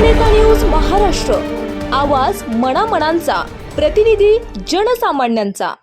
जननेता news Maharashtra. आवाज मनामनांचा. प्रतिनिधी जनसामान्यांचा.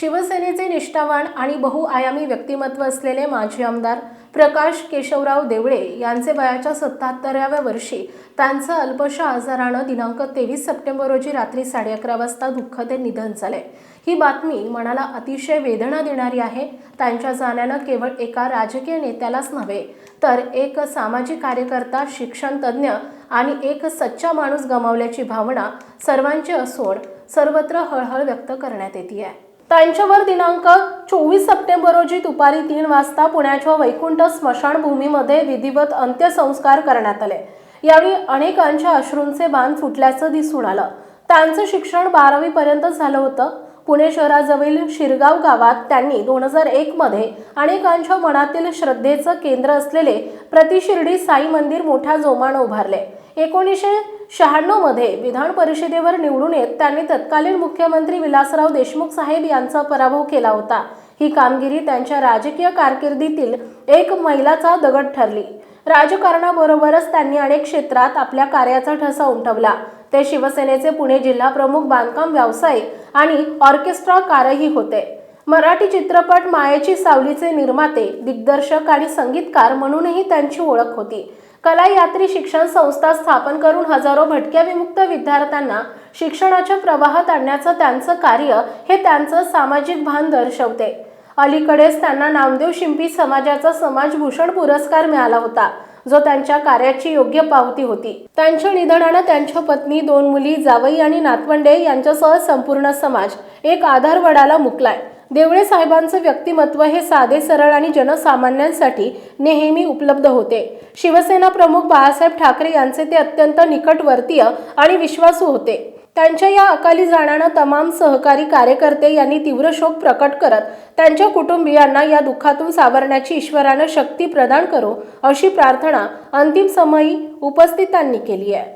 शिवसेनेचे निष्ठावान आणि बहुआयामी व्यक्तिमत्व असलेले माजी आमदार प्रकाश केशवराव देवळे यांचे वयाच्या सत्याहत्तराव्या वर्षी त्यांचं अल्पशा आजारानं दिनांक तेवीस सप्टेंबर रोजी रात्री साडे अकरा वाजता दुःखदे निधन झाले ही बातमी मनाला अतिशय वेदना देणारी आहे. त्यांच्या जाण्यानं केवळ एका राजकीय नेत्यालाच नव्हे तर एक सामाजिक कार्यकर्ता शिक्षण तज्ज्ञ आणि एक सच्चा माणूस गमावल्याची भावना सर्वांची असून सर्वत्र हळहळ व्यक्त करण्यात येते आहे त्यांच्यावर दिनांक चोवीस सप्टेंबर रोजी दुपारी तीन वाजता पुण्याच्या वैकुंठ स्मशानभूमीमध्ये विधिवत अंत्यसंस्कार करण्यात आले. यावेळी अनेकांच्या अश्रूंचे बांध फुटल्याचं दिसून आलं. त्यांचं शिक्षण बारावी पर्यंत झालं होतं. पुणे शहराजवळील शिरगाव गावात त्यांनी दोन हजार एकमध्ये अनेकांच्या मनातील श्रद्धेचं केंद्र असलेले प्रतिशिर्डी साई मंदिर मोठ्या जोमानं उभारले. एकोणीसशे शहाण्णवमध्ये विधान परिषदेवर निवडून येत त्यांनी तत्कालीन मुख्यमंत्री विलासराव देशमुख साहेब यांचा पराभव केला होता. ही कामगिरी त्यांच्या राजकीय कारकिर्दीतील एक मैलाचा दगड ठरली. राजकारणाबरोबरच त्यांनी अनेक क्षेत्रात आपल्या कार्याचा ठसा उमटवला ते शिवसेनेचे पुणे जिल्हा प्रमुख बांधकाम व्यावसायिक आणि ऑर्केस्ट्रा कारही होते. मराठी चित्रपट मायेची सावलीचे निर्माते दिग्दर्शक आणि संगीतकार म्हणूनही त्यांची ओळख होती. कला यात्री शिक्षण संस्था स्थापन करून हजारो भटक्या विमुक्त विद्यार्थ्यांना शिक्षणाच्या प्रवाहात आणण्याचं त्यांचं कार्य हे त्यांचं सामाजिक भान दर्शवते. अलीकडेच त्यांना नामदेव शिंपी समाजाचा समाजभूषण पुरस्कार मिळाला होता जो त्यांच्या कार्याची योग्य पावती होती. त्यांच्या निधनानं त्यांच्या पत्नी दोन मुली जावई आणि नातवंडे यांच्यासह संपूर्ण समाज एक आधारवडाला मुकलाय. देवळे साहेबांचं व्यक्तिमत्व हे साधे सरळ आणि जनसामान्यांसाठी नेहमी उपलब्ध होते. शिवसेना प्रमुख बाळासाहेब ठाकरे यांचे ते अत्यंत निकटवर्तीय आणि विश्वासू होते. त्यांच्या या अकाली जाण्यानं तमाम सहकारी कार्यकर्ते यांनी तीव्र शोक प्रकट करत त्यांच्या कुटुंबियांना या दुःखातून सावरण्याची ईश्वरानं शक्ती प्रदान करो अशी प्रार्थना अंतिम समयी उपस्थितांनी केली आहे.